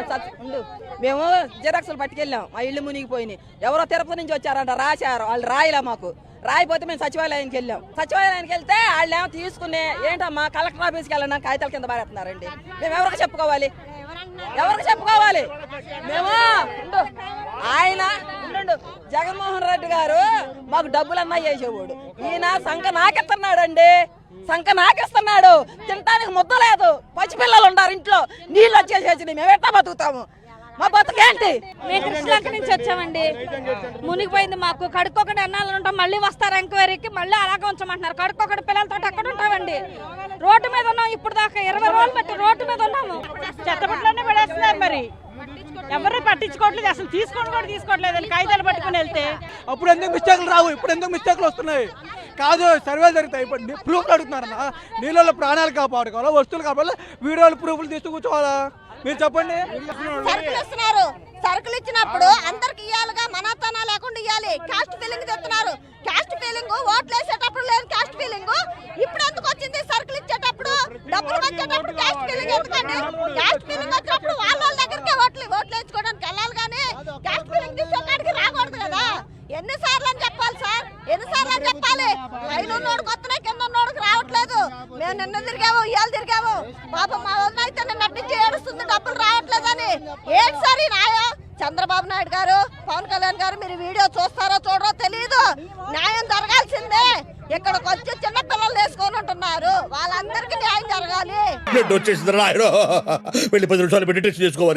ఉండు. మేము జిరాక్సులు పట్టుకెళ్ళాం. మా ఇల్లు మునిగిపోయినాయి. ఎవరో తిరుపతి నుంచి వచ్చారంట రాశారు. వాళ్ళు రాయలే మాకు. రాయిపోతే మేము సచివాలయానికి వెళ్ళాం. సచివాలయానికి వెళ్తే వాళ్ళు ఏమో తీసుకునే ఏంటమ్మా కలెక్టర్ ఆఫీస్కి వెళ్ళినా కాగితాల కింద పారేస్తున్నారండి మేము ఎవరికి చెప్పుకోవాలి? ఎవరికి చెప్పుకోవాలి? మేము ఆయన జగన్మోహన్ రెడ్డి గారు మాకు డబ్బులన్నా చేసేవాడు ఈయన సంఖ నాకెత్తన్నాడండి సంఖ నాకిస్తున్నాడు తినడానికి ముద్ద లేదు. పసిపిల్లలు ఉన్నారు ఇంట్లో. నీళ్ళు వచ్చేసేసి మేము ఎట్లా బతుకుతాము? మా బతుకేంటి? మేము కృష్ణలంక నుంచి వచ్చామండి. మునిగిపోయింది మాకు. కడుక్కొకటి అన్నాలు ఉంటాం? మళ్ళీ వస్తారు ఎంక్వైరీకి. మళ్ళీ అలాగే ఉంచమంటున్నారు. కడుక్కొకటి పిల్లలతో ఎక్కడ ఉంటామండి? రోడ్డు మీద ఉన్నాం ఇప్పుడు దాకా. ఇరవై రోజులు బట్టి రోడ్డు మీద ఉన్నాము. చెత్తబుట్లోనే పడేస్తున్నారు మరి. ఎవరు పట్టించుకోవట్లేదు. అసలు తీసుకొని కూడా తీసుకోవట్లేదు. కాగితాలు పట్టుకొని వెళ్తే. అప్పుడు ఎందుకు మిస్టేక్లు రావు? ఇప్పుడు ఎందుకు మిస్టేక్లు వస్తున్నాయి? కాదు సర్వే జరుగుతాయి ఇప్పుడు ప్రూఫ్లు అడుగుతున్నారన్నా? నీళ్ళలో ప్రాణాలు కాపాడుకోవాలా? వస్తువులు కాపాడాలి? వీడియోలు ప్రూఫ్లు తీస్తూ కూర్చోవాలా? మీరు చెప్పండి. సరుకులు ఇస్తున్నారు. సరుకులు ఇచ్చినప్పుడు అందరికి ఇవ్వాలిగా మనతనా లేకుండా ఇవ్వాలి కాస్ట్ ఫీలింగ్ చెప్తున్నారు. కాస్ట్ ఫీలింగ్ ఓట్లు వేసేటప్పుడు లేదు కాస్ట్ ఫీలింగ్ ఇప్పుడు ఎందుకు వచ్చింది సరుకులు ఇచ్చేటప్పుడు? డబ్బులు వచ్చేటప్పుడు కాస్ట్ ఫీలింగ్ ఎందుకండి? కాస్ట్ ఫీలింగ్ వచ్చినప్పుడు వాళ్ళ వాళ్ళ దగ్గరికి ఓట్లు ఓట్లు వేసుకోవడానికి వెళ్ళాలి కానీ కాస్ట్ ఫీలింగ్ తీసుకోవడానికి రాకూడదు కదా. ఎన్నిసార్లు పైన ఉన్నోడికి వస్తున్నాయి కింద ఉన్నోడికి రావట్లేదు. మేము నిన్న తిరిగాము ఇవాళ తిరిగాము. పాప మా వదిన అయితే నిన్న నుంచి ఏడుస్తుంది డబ్బులు రావట్లేదని. ఏంటి సార్ ఈ న్యాయం? చంద్రబాబు నాయుడు గారు పవన్ కళ్యాణ్ గారు మీరు వీడియో చూస్తారో చూడరో తెలియదు న్యాయం జరగాల్సిందే. ఇక్కడికి వచ్చి చిన్న పిల్లలు వేసుకొని ఉంటున్నారు. వాళ్ళందరికీ న్యాయం జరగాలి. వచ్చేసింది వెళ్ళి పది నిమిషాలు పెట్టి టెస్ట్ చేసుకోవాలి.